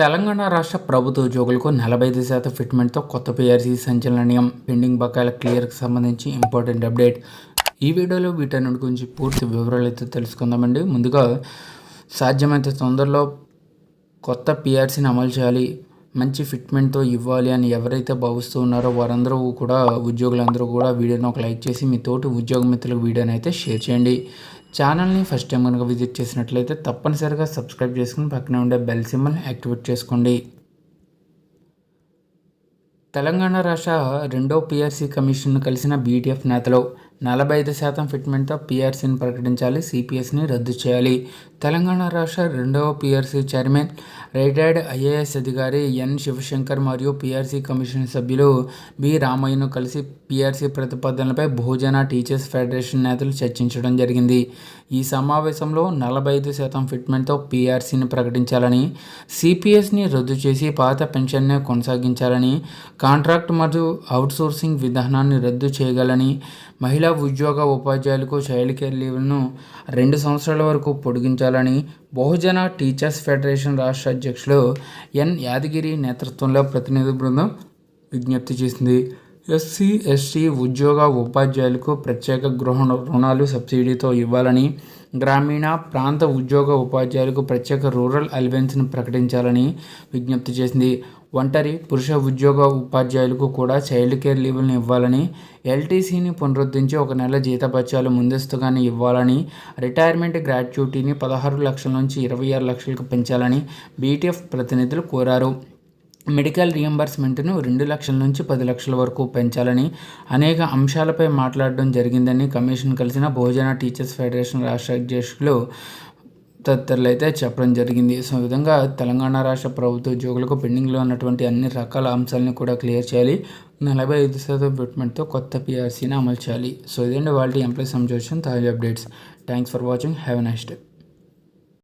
తెలంగాణ రాష్ట్ర ప్రభుత్వ ఉద్యోగులకు నలభై ఐదు శాతం ఫిట్మెంట్తో కొత్త పిఆర్సీ సంచలనం పెండింగ్ బకాయిల క్లియర్కి సంబంధించి ఇంపార్టెంట్ అప్డేట్. ఈ వీడియోలో వీటన్నిటి గురించి పూర్తి వివరాలు అయితే తెలుసుకుందామండి. ముందుగా సాధ్యమైనంత తొందరలో కొత్త పిఆర్సీని అమలు చేయాలి మంచి ఫిట్మెంట్తో ఇవ్వాలి అని ఎవరైతే భావిస్తూ ఉన్నారో వారందరూ కూడా ఉద్యోగులందరూ కూడా వీడియోని ఒక లైక్ చేసి మీ తోటి ఉద్యోగ మిత్రులకు వీడియోని అయితే షేర్ చేయండి. ఛానల్ని ఫస్ట్ టైం కనుక విజిట్ చేసినట్లయితే తప్పనిసరిగా సబ్స్క్రైబ్ చేసుకుని పక్కనే ఉండే బెల్ సింబల్ యాక్టివేట్ చేసుకోండి. తెలంగాణ రాష్ట్ర రెండో పిఆర్సీ కమిషన్ కలిసిన బీటీఎఫ్ నేతలు నలభై ఐదు శాతం ఫిట్మెంట్తో పీఆర్సీని ప్రకటించాలి సిపిఎస్ని రద్దు చేయాలి. తెలంగాణ రాష్ట్ర రెండవ పీఆర్సీ చైర్మన్ రిటైర్డ్ ఐఏఎస్ అధికారి ఎన్ శివశంకర్ మరియు పీఆర్సీ కమిషన్ సభ్యులు బి రామయ్యను కలిసి పీఆర్సీ ప్రతిపాదనలపై భోజన టీచర్స్ ఫెడరేషన్ నేతలు చర్చించడం జరిగింది. ఈ సమావేశంలో నలభై ఐదు శాతం ఫిట్మెంట్తో పీఆర్సీని ప్రకటించాలని సిపిఎస్ని రద్దు చేసి పాత పెన్షన్నే కొనసాగించాలని కాంట్రాక్ట్ మరియు అవుట్సోర్సింగ్ విధానాన్ని రద్దు చేయగలని మహిళా ఉద్యోగ ఉపాధ్యాయులకు చైల్డ్ కేర్ లీవ్ను రెండు సంవత్సరాల వరకు పొడిగించాలని బహుజన టీచర్స్ ఫెడరేషన్ రాష్ట్ర అధ్యక్షులు ఎన్ యాదగిరి నేతృత్వంలో ప్రతినిధి బృందం విజ్ఞప్తి చేసింది. ఎస్సీ ఎస్టీ ఉద్యోగ ఉపాధ్యాయులకు ప్రత్యేక గృహ రుణాలు సబ్సిడీతో ఇవ్వాలని గ్రామీణ ప్రాంత ఉద్యోగ ఉపాధ్యాయులకు ప్రత్యేక రూరల్ అలవెన్స్ను ప్రకటించాలని విజ్ఞప్తి చేసింది. ఒంటరి పురుష ఉద్యోగ ఉపాధ్యాయులకు కూడా చైల్డ్ కేర్ లీవులను ఇవ్వాలని ఎల్టీసీని పునరుద్ధరించి ఒక నెల జీతపత్యాలు ముందస్తుగానే ఇవ్వాలని రిటైర్మెంట్ గ్రాట్యుటీని పదహారు లక్షల నుంచి ఇరవై ఆరు లక్షలకు పెంచాలని బీటీఎఫ్ ప్రతినిధులు కోరారు. మెడికల్ రియంబర్స్మెంట్ను రెండు లక్షల నుంచి పది లక్షల వరకు పెంచాలని అనేక అంశాలపై మాట్లాడడం జరిగిందని కమిషన్ కలిసిన భోజన టీచర్స్ ఫెడరేషన్ రాష్ట్ర అధ్యక్షులు తదితరులు అయితే చెప్పడం జరిగింది. సో విధంగా తెలంగాణ రాష్ట్ర ప్రభుత్వ ఉద్యోగులకు పెండింగ్లో ఉన్నటువంటి అన్ని రకాల అంశాలను కూడా క్లియర్ చేయాలి. నలభై ఐదు శాతం ఫిట్మెంట్తో కొత్త పిఆర్సీని అమలు చేయాలి. సో ఇదండి వాళ్ళ ఎంప్లాయీ సంజోషన్ తాజా updates. Thanks for watching. Have a next day.